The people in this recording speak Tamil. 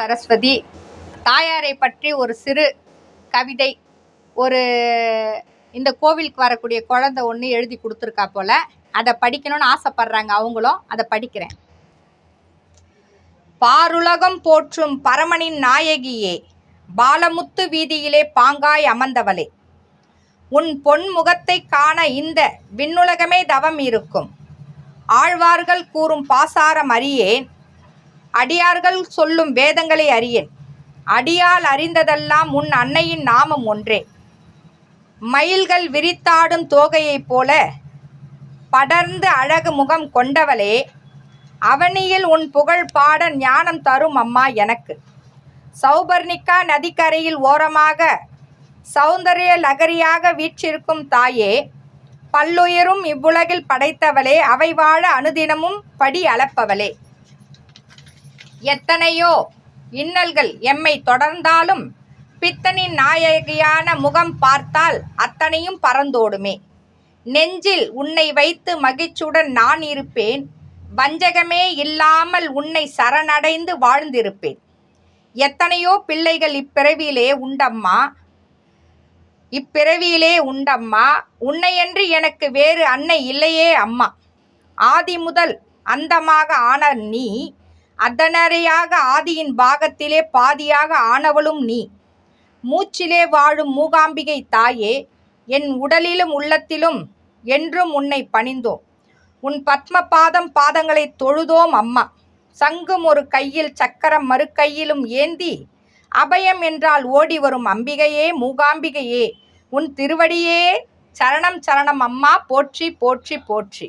சரஸ்வதி தாயாரை பற்றி ஒரு சிறு கவிதை ஒரு இந்த கோவிலுக்கு வரக்கூடிய குழந்தை ஒன்று எழுதி கொடுத்துருக்கா போல. அதை படிக்கணும்னு ஆசைப்படுறாங்க அவங்களும். அதை படிக்கிறேன். பாருலகம் போற்றும் பரமனின் நாயகியே பாலமுத்து வீதியிலே பாங்காய் அமர்ந்தவளே. உன் பொன் முகத்தை காண இந்த விண்ணுலகமே தவம் இருக்கும். ஆழ்வார்கள் கூறும் பாசாரம் அறியேன் அடியார்கள் சொல்லும் வேதங்களை அறியேன். அடியால் அறிந்ததெல்லாம் உன் அன்னையின் நாமம் ஒன்றே. மயில்கள் விரித்தாடும் தோகையைப் போல படர்ந்து அழகு முகம் கொண்டவளே அவனியில் உன் புகழ் பாட ஞானம் தரும் அம்மா எனக்கு. சௌபர்ணிகா நதிக்கரையில் ஓரமாக சௌந்தரிய லகரியாக வீற்றிருக்கும் தாயே பல்லுயிரும் இவ்வுலகில் படைத்தவளே அவை வாழ அனுதினமும் படி அளப்பவளே. எத்தனையோ இன்னல்கள் எம்மை தொடர்ந்தாலும் பித்தனின் நாயகியான முகம் பார்த்தால் அத்தனையும் பறந்தோடுமே. நெஞ்சில் உன்னை வைத்து மகிழ்ச்சியுடன் நான் இருப்பேன். வஞ்சகமே இல்லாமல் உன்னை சரணடைந்து வாழ்ந்திருப்பேன். எத்தனையோ பிள்ளைகள் இப்பிறவியிலே உண்டம்மா. இப்பிறவியிலே உண்டம்மா. உன்னையன்று எனக்கு வேறு அன்னை இல்லையே அம்மா. ஆதி முதல் அந்தமாக ஆன நீ. அர்த்தநரையாக ஆதியின் பாகத்திலே பாதியாக ஆனவளும் நீ. மூச்சிலே வாழும் மூகாம்பிகை தாயே என் உடலிலும் உள்ளத்திலும் என்றும் உன்னை பணிந்தோம் உன் பத்ம பாதம் பாதங்களை தொழுதோம் அம்மா. சங்கும் ஒரு கையில் சக்கரம் மறு கையிலும் ஏந்தி அபயம் என்றால் ஓடி வரும் அம்பிகையே மூகாம்பிகையே. உன் திருவடியே சரணம் சரணம் அம்மா போற்றி போற்றி போற்றி.